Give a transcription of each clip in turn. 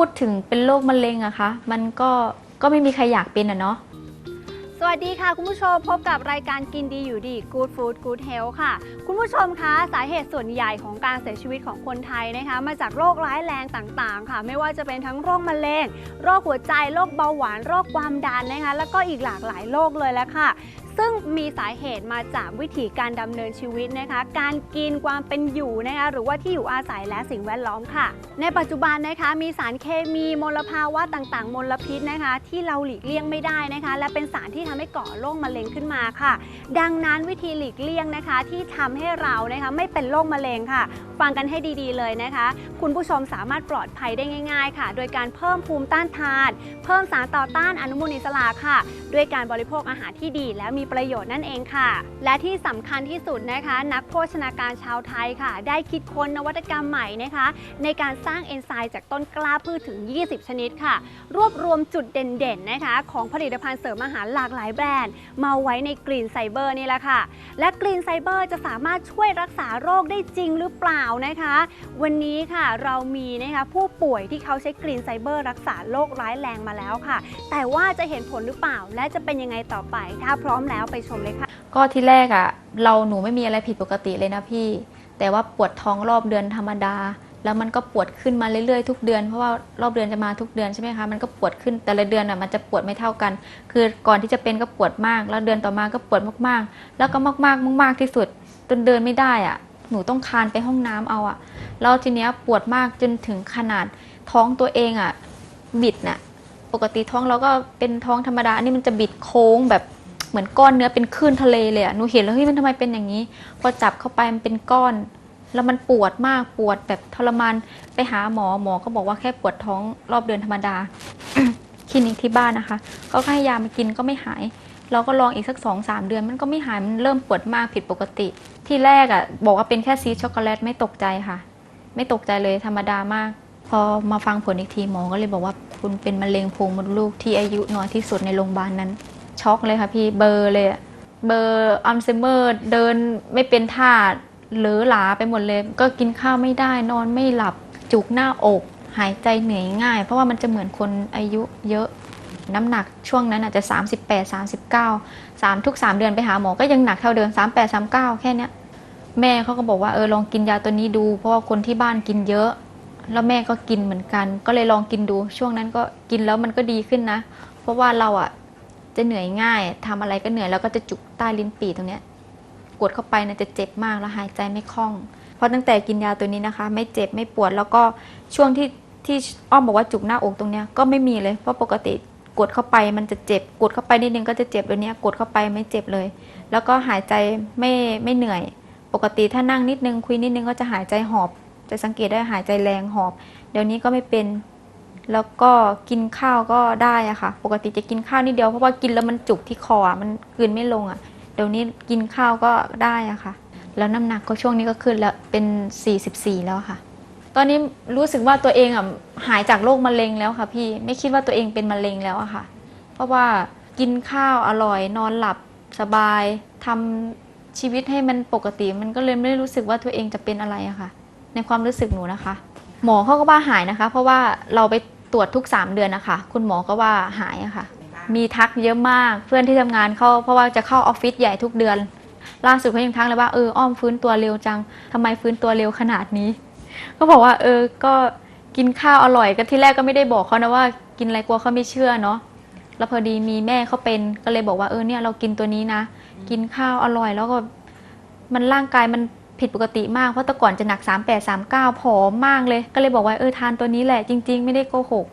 พูดถึงเป็นโรคมะเร็งอะคะ มันก็ก็ไม่มีใครอยากเป็นอะเนาะสวัสดีค่ะ คุณผู้ชมพบกับรายการกินดีอยู่ดี Good Food Good Health ค่ะ คุณผู้ชมคะสาเหตุส่วนใหญ่ของการเสียชีวิตของคนไทยนะคะ มาจากโรคร้ายแรงต่างๆ ค่ะ ไม่ว่าจะเป็นทั้งโรคมะเร็งโรคหัวใจโรคเบาหวานโรคความดันนะคะ แล้วก็อีกหลากหลายโรคเลยแล้วค่ะ ซึ่งมีสาเหตุมาจากวิถีการดำเนินชีวิตนะคะ การกินความเป็นอยู่นะคะหรือว่าที่อยู่อาศัยและสิ่งแวดล้อมค่ะ ในปัจจุบันนะคะมีสารเคมีมลภาวะต่างๆ มลพิษนะคะ ที่เราหลีกเลี่ยงไม่ได้นะคะ และเป็นสารที่ทำให้ก่อโรคมะเร็งขึ้นมาค่ะ ดังนั้นวิธีหลีกเลี่ยงนะคะ ที่ทำให้เรานะคะไม่เป็นโรคมะเร็งค่ะ ฟังกันให้ดีๆเลยนะคะ คุณผู้ชมสามารถปลอดภัยได้ง่าย ๆ ค่ะ โดยการเพิ่มภูมิต้านทาน เพิ่มสารต่อต้านอนุมูลอิสระค่ะ ด้วยการบริโภคอาหารที่ดีและมีประโยชน์นั่นเองค่ะ และที่สำคัญที่สุดนะคะ นักโภชนาการชาวไทยค่ะ ได้คิดค้นนวัตกรรมใหม่นะคะ ในการสร้างเอนไซม์จากต้นกล้าพืชถึง 20 ชนิดค่ะ รวบรวมจุดเด่นๆนะคะ ของผลิตภัณฑ์เสริมอาหารหลากหลายแบรนด์ มาไว้ในกรีนไซเบอร์นี่แหละค่ะ และกรีนไซเบอร์จะสามารถช่วยรักษาโรคได้จริงหรือเปล่านะคะ วันนี้ค่ะเรามีนะคะผู้ป่วยที่เขาใช้กรีนไซเบอร์รักษาโรคร้ายแรงมาแล้วค่ะ แต่ว่าจะเห็นผลหรือเปล่าและจะเป็นยังไงต่อไปถ้าพร้อมแล้วไปชมเลยค่ะ ก็ที่แรกอะเราหนูไม่มีอะไรผิดปกติเลยนะพี่ แต่ว่าปวดท้องรอบเดือนธรรมดา แล้วมันก็ปวดขึ้นมาเรื่อยๆทุกเดือนเพราะว่ารอบเดือนจะมาทุกเดือนใช่ไหมคะมันก็ปวดขึ้นแต่ละเดือนอะมันจะปวดไม่เท่ากัน คือก่อนที่จะเป็นก็ปวดมาก แล้วเดือนต่อมาก็ปวดมากๆ แล้วก็มากๆมากๆที่สุดจนเดินไม่ได้อะหนูต้องคานไปห้องน้ำเอาอะแล้วทีเนี้ยปวดมากจนถึงขนาดท้องตัวเองอะบิดน่ะ ปกติท้องเราก็เป็นท้องธรรมดา อันนี้มันจะบิดโค้งแบบ เหมือนก้อนเนื้อเป็นคลื่นทะเลเลยอะหนูเห็นแล้วเฮ้ยมันทำไมเป็นอย่างนี้ พอจับเข้าไปมันเป็นก้อน แล้วมันปวดมากปวดแบบทรมานไปหาหมอหมอก็บอกว่าแค่ปวดท้องรอบเดือนธรรมดาคลินิกที่บ้านนะคะเขาก็ให้ยามากินก็ไม่หาย เราก็ลองอีกสักสองสามเดือน มันก็ไม่หายมันเริ่มปวดมากผิดปกติ ที่แรกอะ่ะ บอกว่าเป็นแค่ซีสช็อกโกแลตไม่ตกใจค่ะ ไม่ตกใจเลยธรรมดามาก พอมาฟังผลอีกทีหมอก็เลยบอกว่าคุณเป็นมะเร็งโพรงมดลูกที่อายุน้อยที่สุดในโรงพยาบาลนั้น ช็อกเลยค่ะพี่เบอร์เลยอะเบอร์อัลไซเมอร์เดินไม่เป็นท่าเหลือหลาไปหมดเลย ก็กินข้าวไม่ได้นอนไม่หลับจุกหน้าอก หายใจเหนื่อยง่าย เพราะว่ามันจะเหมือนคนอายุเยอะน้ำหนักช่วงนั้นอาจจะ 38 39 3 ทุก 3 เดือนไปหาหมอก็ยังหนักเท่าเดิม 38 39 แค่เนี้ยแม่เขาก็บอกว่าเออลองกินยาตัวนี้ดู เพราะว่าคนที่บ้านกินเยอะ แล้วแม่ก็กินเหมือนกัน ก็เลยลองกินดูช่วงนั้นก็กินแล้วมันก็ดีขึ้นนะ เพราะว่าเราอะ จะเหนื่อยง่ายทำอะไรก็เหนื่อยแล้วก็จะจุกใต้ลิ้นปี่ตรงเนี้ยกดเข้าไปนะจะเจ็บมากแล้วหายใจไม่คล่อง เพราะตั้งแต่กินยาตัวนี้นะคะ ไม่เจ็บไม่ปวดแล้วก็ช่วงที่ที่อ้อมบอกว่าจุกหน้าอกตรงเนี้ยก็ไม่มีเลย เพราะปกติกดเข้าไปมันจะเจ็บ กดเข้าไปนิดนึงก็จะเจ็บเดี๋ยวนี้กดเข้าไปไม่เจ็บเลย แล้วก็หายใจไม่ไม่เหนื่อย ปกติถ้านั่งนิดนึงคุยนิดนึงก็จะหายใจหอบ จะสังเกตได้หายใจแรงหอบ เดี๋ยวนี้ก็ไม่เป็น แล้วก็กินข้าวก็ได้อะค่ะ ปกติจะกินข้าวนิดเดียวเพราะว่ากินแล้วมันจุกที่คออะมันกลืนไม่ลงอะเดี๋ยวนี้กินข้าวก็ได้อะค่ะ แล้วน้ำหนักก็ช่วงนี้ก็ขึ้นแล้วเป็น 44 แล้วค่ะ ตอนนี้รู้สึกว่าตัวเองอะหายจากโรคมะเร็งแล้วค่ะ พี่ไม่คิดว่าตัวเองเป็นมะเร็งแล้วอะค่ะ เพราะว่ากินข้าวอร่อยนอนหลับสบายทำชีวิตให้มันปกติมันก็เลยไม่ได้รู้สึกว่าตัวเองจะเป็นอะไรอะค่ะ ในความรู้สึกหนูนะคะ หมอเขาก็ว่าหายนะคะ เพราะว่าเราไป รวจทุก 3 เดือนนะคะ คุณหมอก็ว่าหายอะค่ะ มีทักเยอะมากเพื่อนที่ทำงานเขาเพราะว่าจะเข้าออฟฟิศใหญ่ทุกเดือน ล่าสุดเขายังทักเลยว่าเอออ้อมฟื้นตัวเร็วจังทำไมฟื้นตัวเร็วขนาดนี้ ก็บอกว่าเออก็กินข้าวอร่อยก็ที่แรกก็ไม่ได้บอกเขานะว่ากินอะไรกลัวเขาไม่เชื่อเนาะแล้วพอดีมีแม่เขาเป็นก็เลยบอกว่าเออเนี่ยเรากินตัวนี้นะ กินข้าวอร่อยแล้วก็ มันร่างกายมัน ผิดปกติมากเพราะแต่ก่อนจะหนัก 38 39ผอมมากเลย ก็เลยบอกว่าเออทานตัวนี้แหละจริง ๆ ไม่ได้โกหก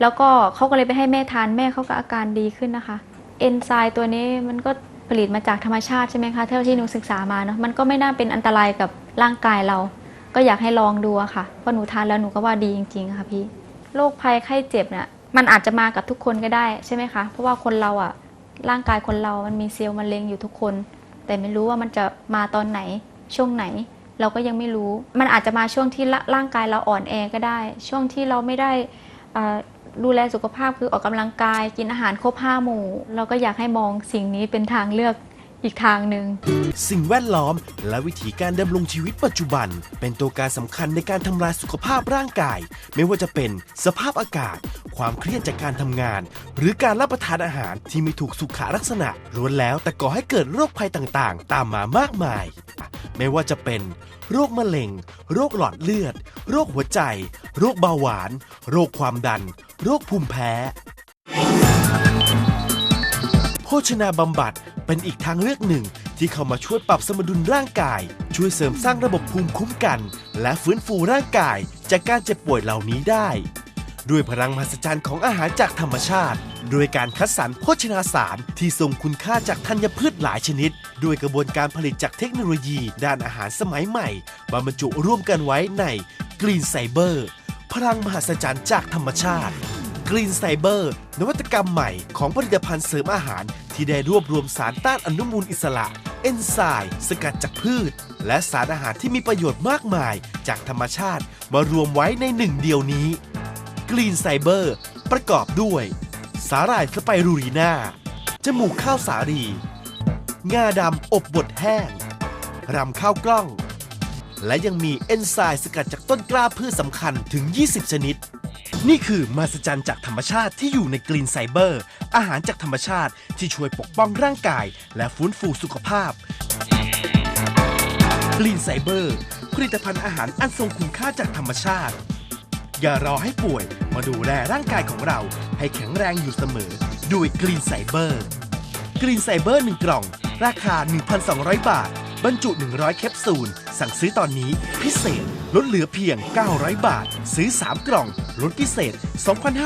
แล้วก็เขาก็เลยไปให้แม่ทานแม่เขาก็อาการดีขึ้นนะคะเอนไซม์ตัวนี้มันก็ผลิตมาจากธรรมชาติใช่ไหมคะเท่าที่หนูศึกษามาเนาะมันก็ไม่น่าเป็นอันตรายกับร่างกายเรา ก็อยากให้ลองดูอะค่ะ เพราะหนูทานแล้วหนูก็ว่าดีจริงๆค่ะพี่โรคภัยไข้เจ็บเนี่ยมันอาจจะมากับทุกคนก็ได้ใช่ไหมคะ เพราะว่าคนเราอะร่างกายคนเรามันมีเซลล์มะเร็งอยู่ทุกคน แต่ไม่รู้ว่ามันจะมาตอนไหน ช่วงไหนเราก็ยังไม่รู้ มันอาจจะมาช่วงที่ร่างกายเราอ่อนแอก็ได้ ช่วงที่เราไม่ได้ดูแลสุขภาพคือออกกำลังกายกินอาหารครบห้าหมู่ เราก็อยากให้มองสิ่งนี้เป็นทางเลือกอีกทางหนึ่งสิ่งแวดล้อม และวิถีการดำรงชีวิตปัจจุบัน เป็นตัวการสำคัญในการทำลายสุขภาพร่างกาย ไม่ว่าจะเป็นสภาพอากาศ ความเครียดจากการทำงาน หรือการรับประทานอาหารที่ไม่ถูกสุขลักษณะล้วนแล้วแต่ก่อให้เกิดโรคภัยต่างๆ ตามมามากมาย ไม่ว่าจะเป็น โรคมะเร็ง โรคหลอดเลือด โรคหัวใจ โรคเบาหวาน โรคความดัน โรคภูมิแพ้ โภชนาบำบัดเป็นอีกทางเลือกหนึ่งที่เข้ามาช่วยปรับสมดุลร่างกาย ช่วยเสริมสร้างระบบภูมิคุ้มกัน และฟื้นฟูร่างกายจากการเจ็บป่วยเหล่านี้ได้ ด้วยพลังมหัศจรรย์ของอาหารจากธรรมชาติ โดยการคัดสรรโภชนาสารที่ทรงคุณค่าจากธัญพืชหลายชนิด ด้วยกระบวนการผลิตจากเทคโนโลยี ด้านอาหารสมัยใหม่มาบรรจุร่วมกันไว้ในกรีนไซเบอร์พลังมหัศจรรย์จากธรรมชาติกรีนไซเบอร์นวัตกรรมใหม่ของผลิตภัณฑ์เสริมอาหาร ที่ได้รวบรวมสารต้านอนุมูลอิสระ เอนไซม์สกัดจากพืช และสารอาหารที่มีประโยชน์มากมายจากธรรมชาติมารวมไว้ในหนึ่งเดียวนี้ กรีนไซเบอร์ ประกอบด้วย สาหร่ายสไปรูรีนาจมูกข้าวสาลี งาดำอบบดแห้ง รำข้าวกล้อง และยังมีเอนไซม์สกัดจากต้นกล้าพืชสำคัญถึง 20 ชนิด นี่คือมาสจันจากธรรมชาติที่อยู่ในกรีนไซเบอร์ อาหารจากธรรมชาติที่ช่วยปกป้องร่างกาย และฟื้นฟูสุขภาพกรีนไซเบอร์ ผลิตภัณฑ์อาหารอันทรงคุณค่าจากธรรมชาติ อย่ารอให้ป่วย มาดูแลร่างกายของเรา ให้แข็งแรงอยู่เสมอ ด้วยกรีนไซเบอร์ กรีนไซเบอร์ 1 กล่อง ราคา 1,200 บาท บรรจุ 100 แคปซูล สั่งซื้อตอนนี้พิเศษ ลดเหลือเพียง 900 บาท ซื้อ 3 กล่อง ลดพิเศษ 2,500